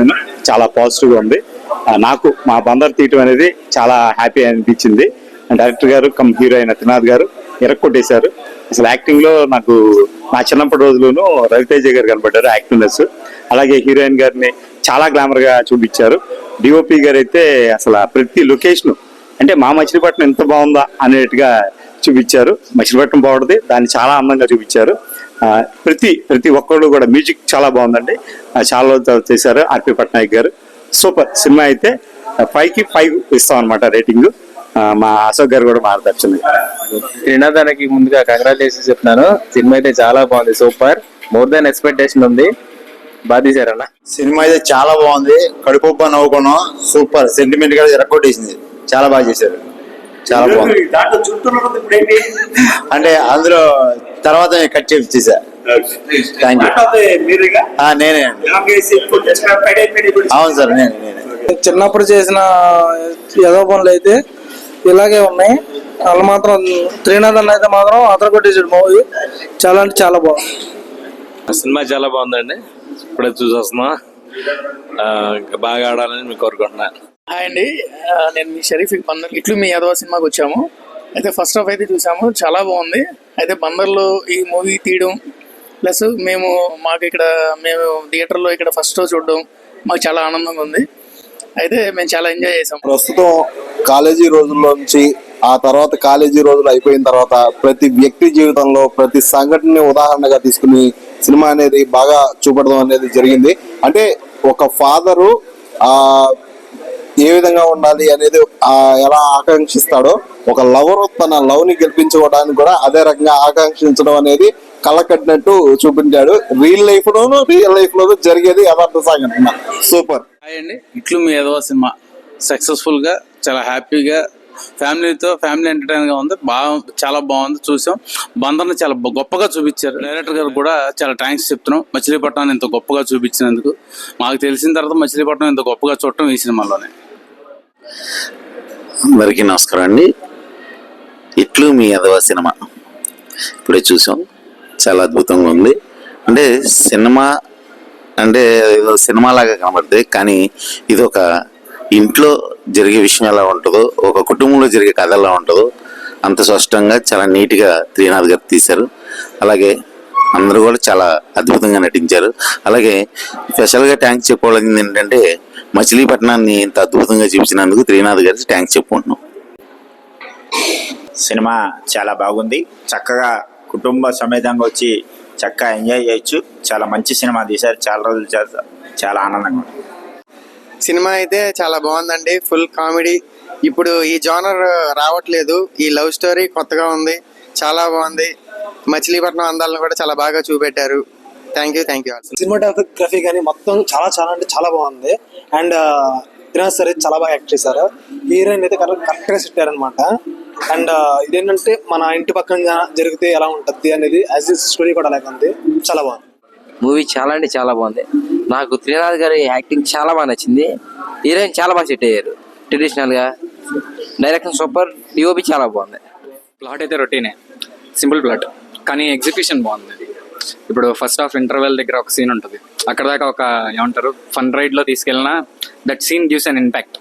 నేను చాలా పాజిటివ్గా ఉంది. నాకు మా బందర్ తీయటం అనేది చాలా హ్యాపీ అనిపించింది. డైరెక్టర్ గారు కమ్ హీరో అయిన త్రినాథ్ గారు ఎరక్కొట్టేశారు. అసలు యాక్టింగ్లో నాకు నా చిన్నప్పటి రోజుల్లోనూ రవితేజ గారు కనబడ్డారు యాక్టింగ్నెస్ అలాగే హీరోయిన్ గారిని చాలా గ్లామర్గా చూపించారు. డిఓపి గారు అయితే అసలు ప్రతి లొకేషన్ అంటే మా మచిలీపట్నం ఎంత బాగుందా అనేట్టుగా చూపించారు. మచిలీపట్నం బాగుంటుంది దాన్ని చాలా అందంగా చూపించారు. ప్రతి ప్రతి ఒక్కళ్ళు కూడా మ్యూజిక్ చాలా బాగుందండి. చాలా రోజులు చేశారు RP Patnaik garu. Super cinema అయితే ఫైవ్కి ఫైవ్ ఇస్తాం అనమాట రేటింగ్ మా అశోక్ గారు కూడా మాట్లాడుతుంది శ్రీనాథానికి ముందుగా కంగ్రాచులేషన్స్ చెప్తున్నాను. సినిమా అయితే చాలా బాగుంది సూపర్. మోర్ దాన్ ఎక్స్పెక్టేషన్ ఉంది. బాగా తీశారన్న సినిమా అయితే చాలా బాగుంది. కడుపుబ్బ నవ్వుకున్నాం. సూపర్. సెంటిమెంట్గా ఎరగొట్టేసింది. చాలా బాగా చేశారు. చాలా బాగుంది. అంటే అందులో తర్వాత నేను కట్ చేసి చేశా థ్యాంక్ యూ నేనే అండి. అవును సార్ నేనే నేనే. చిన్నప్పుడు చేసిన ఏదో పనులు అయితే ఇలాగే ఉన్నాయి. వాళ్ళు మాత్రం త్రీనాథ్ అన్న అయితే మాత్రం అదర కొట్టేసాడు మూవీ చాలా అంటే చాలా బాగుంది. సినిమా చాలా బాగుందండి. ఇప్పుడే చూసి వస్తున్నా ఆ, ఇంకా బాగా ఆడాలని మీకు కోరుకుంటున్నా. హాయ్ అండి. నేను మీ షరీఫ్ బందర్ ఇట్లు మీ యాదవ సినిమాకి వచ్చాము. అయితే ఫస్ట్ హాఫ్ అయితే చూసాము. చాలా బాగుంది. అయితే బందర్లో ఈ మూవీ తీయడం ప్లస్ మేము మాకు ఇక్కడ మేము థియేటర్లో ఇక్కడ ఫస్ట్ షో చూడడం మాకు చాలా ఆనందంగా ఉంది. అయితే మేము చాలా ఎంజాయ్ చేసాం ప్రస్తుతం కాలేజీ రోజుల్లో నుంచి ఆ తర్వాత కాలేజీ రోజులు అయిపోయిన తర్వాత ప్రతి వ్యక్తి జీవితంలో ప్రతి సంఘటనని ఉదాహరణగా తీసుకుని సినిమా అనేది బాగా చూపడడం అనేది జరిగింది. అంటే ఒక ఫాదరు ఏ విధంగా ఉండాలి అనేది ఆ ఎలా ఆకాంక్షిస్తాడో ఒక లవర్ తన లవ్ని గెలిపించుకోవడానికి కూడా అదే రకంగా ఆకాంక్షించడం అనేది కళ్ళకట్టినట్టు చూపించాడు. రియల్ లైఫ్ లోను రియల్ లైఫ్ లోను జరిగేది యథార్థ సంఘటన సూపర్ హాయ్ అండి. ఇట్లు మీ ఏదో సినిమా. సక్సెస్ఫుల్గా చాలా హ్యాపీగా ఫ్యామిలీతో ఫ్యామిలీ ఎంటర్టైన్గా ఉంది. బాగా చాలా బాగుంది. చూసాం. బందర్ని చాలా గొప్పగా చూపించారు. డైరెక్టర్ గారు కూడా చాలా థ్యాంక్స్ చెప్తున్నాం. మచిలీపట్నాన్ని ఇంత గొప్పగా చూపించినందుకు. మాకు తెలిసిన తర్వాత మచిలీపట్నం ఇంత గొప్పగా చూడటం ఈ సినిమాలోనే. అందరికీ నమస్కారం అండి. ఇట్లు మీ అదవ సినిమా. ఇప్పుడే చూసాం. చాలా అద్భుతంగా ఉంది. అంటే సినిమా అంటే ఏదో సినిమా లాగా కనబడుతుంది. కానీ ఇది ఒక ఇంట్లో జరిగే విషయం ఎలా ఉంటుందో ఒక కుటుంబంలో జరిగే కథ ఎలా ఉంటుందో అంత స్పష్టంగా చాలా నీట్గా త్రీనాథ్ గారు తీశారు. అలాగే అందరూ కూడా చాలా అద్భుతంగా నటించారు. అలాగే స్పెషల్గా ట్యాంక్స్ చెప్పుకోవాల్సింది ఏంటంటే మచిలీపట్నాన్ని ఇంత అద్భుతంగా చూపించినందుకు త్రీనాథ్ గారికి ట్యాంక్స్ చెప్పుకుంటున్నాం. సినిమా చాలా బాగుంది. చక్కగా కుటుంబ సమేతంగా వచ్చి చక్కగా ఎంజాయ్ చేయొచ్చు. చాలా మంచి సినిమా తీశారు. చాలా రోజులు చేస్తా- చాలా ఆనందంగా ఉంది. సినిమా అయితే చాలా బాగుందండి. Full comedy. ఇప్పుడు ఈ జానర్ రావట్లేదు. ఈ లవ్ స్టోరీ కొత్తగా ఉంది. చాలా బాగుంది. మచిలీపట్నం అందాలను కూడా చాలా బాగా చూపెట్టారు. Thank you thank you cinematography కానీ మొత్తం చాలా చాలా అంటే చాలా బాగుంది. అండ్ త్రినాథ్ సార్ అయితే చాలా బాగా యాక్ట్ చేశారు. హీరోయిన్ అయితే కరెక్ట్ కరెక్ట్గా అనమాట అండ్ ఇదేంటంటే మన ఇంటి పక్కన జరిగితే ఎలా ఉంటుంది అనేది యాజ్ స్టోరీ కూడా అలాగే ఉంది. చాలా బాగుంది. మూవీ చాలా అంటే చాలా బాగుంది. నాకు త్రినాథ్ గారి యాక్టింగ్ చాలా బాగా నచ్చింది. హీరోయిన్ చాలా బాగా సెట్ అయ్యారు. ట్రెడిషనల్గా. డైరెక్షన్ సూపర్ డిఓపి చాలా బాగుంది. ప్లాట్ అయితే రొటీనే సింపుల్ ప్లాట్ కానీ ఎగ్జిక్యూషన్ బాగుంది. ఇప్పుడు ఫస్ట్ ఆఫ్ ఇంటర్వెల్ దగ్గర ఒక సీన్ ఉంటుంది. అక్కడ దాకా ఒక ఏమంటారు ఫన్ రైడ్లో తీసుకెళ్ళినా that scene gives an impact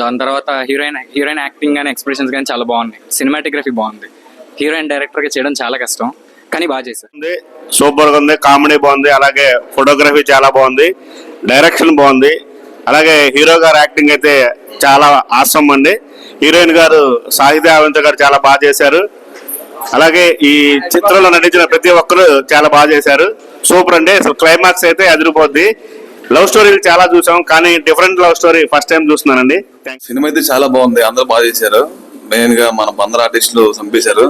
దాని తర్వాత హీరోయిన్ హీరోయిన్ యాక్టింగ్ కానీ ఎక్స్ప్రెషన్స్ కానీ చాలా బాగున్నాయి. సినిమాటోగ్రఫీ బాగుంది. హీరోయిన్ డైరెక్టర్గా చేయడం చాలా కష్టం కానీ బాగా చేశారు. సూపర్గా ఉంది కామెడీ బాగుంది అలాగే ఫోటోగ్రఫీ చాలా బాగుంది డైరెక్షన్ బాగుంది అలాగే హీరో గారు యాక్టింగ్ అయితే చాలా ఆసం అండి. హీరోయిన్ గారు సాహిత్య ఆవంత గారు చాలా బాగా చేశారు. అలాగే ఈ చిత్రంలో నటించిన ప్రతి ఒక్కరు చాలా బాగా చేశారు. సూపర్ అండి. అసలు క్లైమాక్స్ అయితే అదిరిపోద్ది. లవ్ స్టోరీలు చాలా చూసాం కానీ different love story first time చూస్తున్నానండి. థ్యాంక్స్ సినిమా అయితే చాలా బాగుంది. అందరూ బాగా చేశారు. మెయిన్గా మన బందర్ ఆర్టిస్టులు చంపేశారు.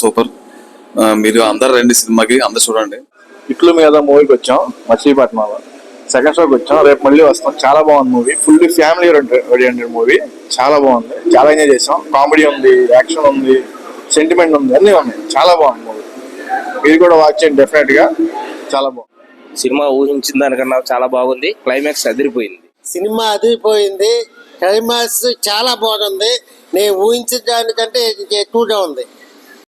సూపర్. మీరు అందరు రండి సినిమాకి అందరు చూడండి. ఇట్లు మీద మూవీకి వచ్చాం మచిలీపట్నంలో. సెకండ్ షోకి వచ్చాం రేపు మళ్ళీ వస్తాం. చాలా బాగుంది movie. Full family oriented movie. చాలా బాగుంది. చాలా ఎంజాయ్ చేసాం. కామెడీ ఉంది యాక్షన్ ఉంది. సెంటిమెంట్ ఉంది. అన్నీ ఉన్నాయి. చాలా బాగుంది మూవీ. మీరు కూడా వాచ్ చేయండి డెఫినెట్గా. చాలా బాగుంది. సినిమా ఊహించిన దానికన్నా చాలా బాగుంది. క్లైమాక్స్ అదిరిపోయింది. సినిమా అదిరిపోయింది. క్లైమాక్స్ చాలా బాగుంది. నేను ఊహించిన దానికంటే ఎక్కువగా ఉంది.